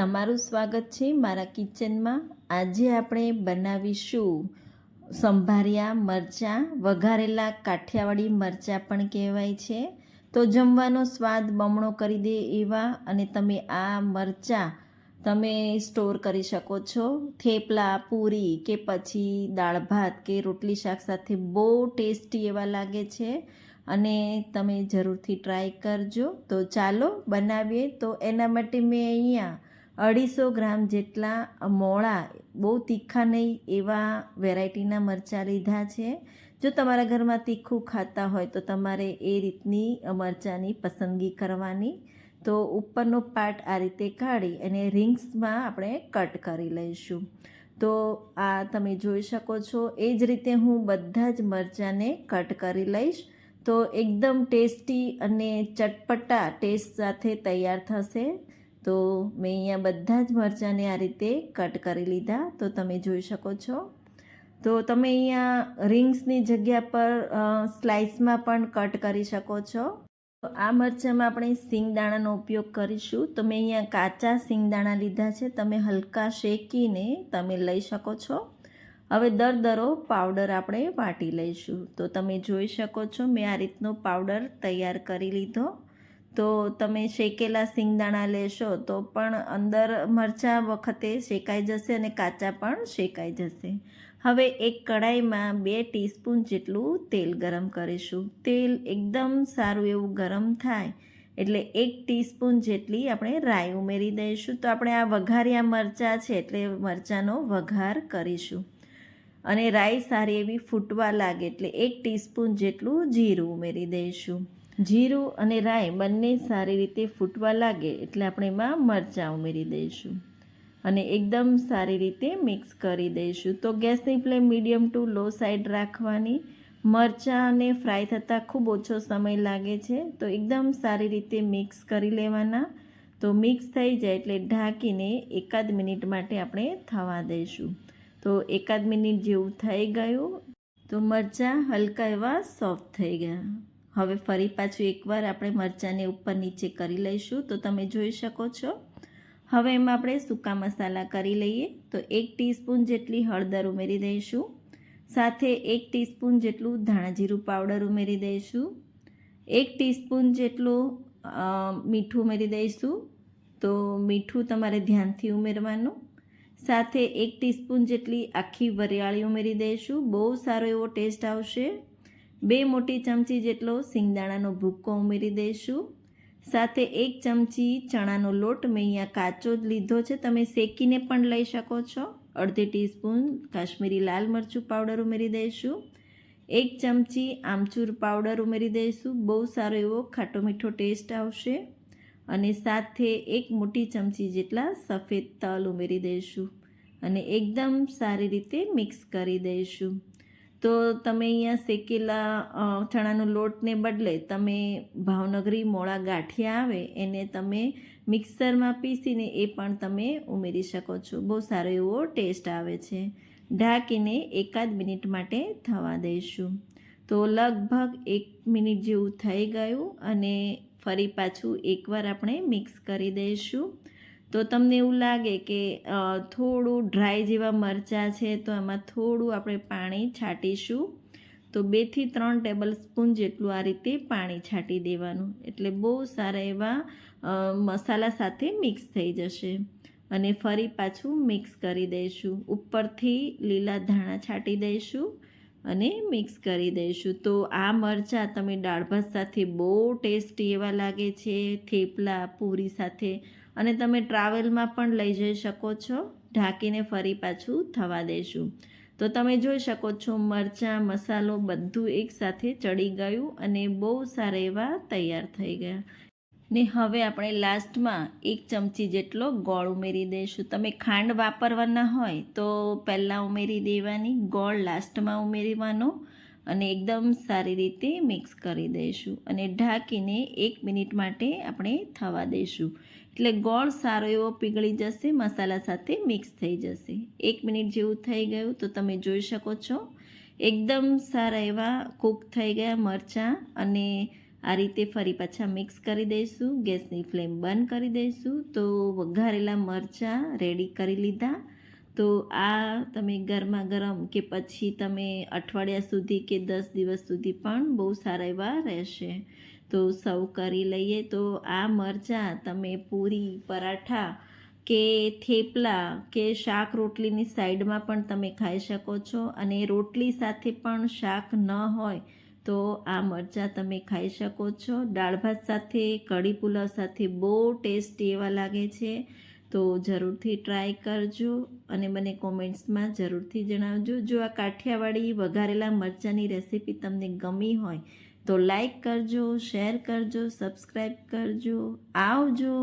તમારું સ્વાગત છે મારા કિચનમાં. આજે આપણે બનાવીશું સંભારિયા મરચાં. વઘારેલા કાઠિયાવાડી મરચાં પણ કહેવાય છે. તો જમવાનો સ્વાદ બમણો કરી દે એવા અને તમે આ મરચાં તમે સ્ટોર કરી શકો છો. થેપલા, પૂરી કે પછી દાળ ભાત કે રોટલી શાક સાથે બહુ ટેસ્ટી એવા લાગે છે અને તમે જરૂરથી ટ્રાય કરજો. તો ચાલો બનાવીએ. તો એના માટે મેં અહીંયા અઢીસો ગ્રામ જેટલા મોળા, બહુ તીખા નહીં એવા વેરાયટીના મરચાં લીધા છે. જો તમારા ઘરમાં તીખું ખાતા હોય તો તમારે એ રીતની મરચાંની પસંદગી કરવાની. તો ઉપરનો પાર્ટ આ રીતે કાઢી અને રિંગ્સમાં આપણે કટ કરી લઈશું. તો આ તમે જોઈ શકો છો, એ જ રીતે હું બધા જ મરચાંને કટ કરી લઈશ. તો એકદમ ટેસ્ટી અને ચટપટા ટેસ્ટ સાથે તૈયાર થશે. તો મેં અહીંયા બધા જ મરચાંને આ રીતે કટ કરી લીધા. તો તમે જોઈ શકો છો. તો તમે અહીંયા રિંગ્સની જગ્યા પર સ્લાઇસમાં પણ કટ કરી શકો છો. આ મરચાંમાં આપણે સિંગદાણાનો ઉપયોગ કરીશું. તો મેં અહીંયા કાચા સિંગદાણા લીધા છે. તમે હલકા શેકીને તમે લઈ શકો છો. હવે દર દરો પાવડર આપણે વાટી લઈશું. તો તમે જોઈ શકો છો, મેં આ રીતનો પાવડર તૈયાર કરી લીધો. તો તમે શેકેલા સિંગદાણા લેશો તો પણ અંદર મરચાં વખતે શેકાઈ જશે અને કાચા પણ શેકાઈ જશે. હવે એક કડાઈમાં બે ટીસ્પૂન જેટલું તેલ ગરમ કરીશું. તેલ એકદમ સારું એવું ગરમ થાય એટલે એક ટીસ્પૂન જેટલી આપણે રાઈ ઉમેરી દઈશું. તો આપણે આ વઘાર્યા મરચાં છે એટલે મરચાંનો વઘાર કરીશું. અને રાઈ સારી એવી ફૂટવા લાગે એટલે એક ટીસ્પૂન જેટલું જીરું ઉમેરી દઈશું. જીરું અને રાઈ બંને સારી રીતે ફૂટવા લાગે એટલે આપણે એમાં મરચાં ઉમેરી દઈશું. અને એકદમ સારી રીતે મિક્સ કરી દઈશું. તો ગેસની flame medium to low side રાખવાની. મરચાં અને ફ્રાય થતાં ખૂબ ઓછો સમય લાગે છે. તો એકદમ સારી રીતે મિક્સ કરી લેવાના. તો મિક્સ થઈ જાય એટલે ઢાંકીને એકાદ મિનિટ માટે આપણે થવા દઈશું. તો એકાદ મિનિટ જેવું થઈ ગયું. તો મરચાં હલકા એવા સોફ્ટ થઈ ગયા. હવે ફરી પાછું એકવાર આપણે મરચાંને ઉપર નીચે કરી લઈશું, તો તમે જોઈ શકો છો. હવે એમાં આપણે સૂકા મસાલા કરી લઈએ, તો એક ટીસ્પૂન જેટલી હળદર ઉમેરી દઈશું. સાથે એક ટીસ્પૂન જેટલું ધાણાજીરું પાવડર ઉમેરી દઈશું. એક ટીસ્પૂન જેટલું મીઠું ઉમેરી દઈશું, તો મીઠું તમારે ધ્યાનથી ઉમેરવાનું. સાથે એક ટીસ્પૂન જેટલી આખી વરિયાળી ઉમેરી દઈશું. બહુ સારો એવો ટેસ્ટ આવશે. બે મોટી ચમચી જેટલો સિંગદાણાનો ભૂક્કો ઉમેરી દઈશું. સાથે એક ચમચી ચણાનો લોટ મેં અહીંયા કાચો જ લીધો છે. તમે શેકીને પણ લઈ શકો છો. અડધી ટીસ્પૂન કાશ્મીરી લાલ મરચું પાવડર ઉમેરી દઈશું. એક ચમચી આમચૂર પાવડર ઉમેરી દઈશું. બહુ સારો એવો ખાટો મીઠો ટેસ્ટ આવશે. અને સાથે એક મોટી ચમચી જેટલા સફેદ તલ ઉમેરી દઈશું. અને એકદમ સારી રીતે મિક્સ કરી દઈશું. તો તમે અહીંયા શેકેલા ચણાનો લોટને બદલે તમે ભાવનગરી મોળા ગાંઠિયા આવે, એને તમે મિક્સરમાં પીસીને એ પણ તમે ઉમેરી શકો છો. બહુ સારો એવો ટેસ્ટ આવે છે. ઢાંકીને એકાદ મિનિટ માટે થવા દઈશું. તો લગભગ એક મિનિટ જેવું થઈ ગયું અને ફરી પાછું એકવાર આપણે મિક્સ કરી દઈશું. તો તમને એવું લાગે કે થોડું ડ્રાય જેવા મરચાં છે તો એમાં થોડું આપણે પાણી છાંટીશું? તો બેથી ત્રણ ટેબલ સ્પૂન જેટલું આ રીતે પાણી છાંટી દેવાનું. એટલે બહુ સારા એવા મસાલા સાથે મિક્સ થઈ જશે. અને ફરી પાછું મિક્સ કરી દઈશું. ઉપરથી લીલા ધાણા છાંટી દઈશું અને મિક્સ કરી દઈશું. તો આ મરચાં તમે દાળ ભાત સાથે બહુ ટેસ્ટી એવા લાગે છે, થેપલા, પૂરી સાથે. અને તમે ટ્રાવેલમાં પણ લઈ જઈ શકો છો. ઢાંકીને ફરી પાછું થવા દેશું. તો તમે જોઈ શકો છો, મરચાં, મસાલો બધું એકસાથે ચડી ગયું અને બહુ સારા એવા તૈયાર થઈ ગયા. ને હવે આપણે લાસ્ટમાં એક ચમચી જેટલો ગોળ ઉમેરી દઈશું. તમે ખાંડ વાપરવાના હોય તો પહેલાં ઉમેરી દેવાની, ગોળ લાસ્ટમાં ઉમેરવાનો. અને એકદમ સારી રીતે મિક્સ કરી દઈશું અને ઢાંકીને એક મિનિટ માટે આપણે થવા દઈશું. એટલે ગોળ સારો એવો પીગળી જશે, મસાલા સાથે મિક્સ થઈ જશે. એક મિનિટ જેવું થઈ ગયું તો તમે જોઈ શકો છો. એકદમ સારા એવા કૂક થઈ ગયા મરચાં અને આ રીતે ફરી પાછા મિક્સ કરી દઈશું. ગેસની ફ્લેમ બંધ કરી દઈશું. તો વઘારેલા મરચાં રેડી કરી લીધા. તો આ તમે ગરમા ગરમ કે પછી તમે અઠવાડિયા સુધી કે દસ દિવસ સુધી પણ બહુ સારા એવા રહેશે. તો સર્વ કરી લઈએ તો આ મરચાં તમે પૂરી, પરાઠા કે થેપલા કે શાક રોટલીની સાઈડમાં પણ તમે ખાઈ શકો છો અને રોટલી સાથે પણ શાક ન હોય તો આ મરચાં તમે ખાઈ શકો છો. દાળ ભાત સાથે, કઢી પુલાવ સાથે બહુ ટેસ્ટી એવા લાગે છે. તો જરૂરથી ટ્રાય કરજો અને મને કોમેન્ટ્સમાં જરૂરથી જણાવજો. જો આ કાઠિયાવાડી વઘારેલા મરચાંની રેસીપી તમને ગમી હોય તો લાઈક કરજો શેર કરજો સબસ્ક્રાઈબ કરજો. આવજો!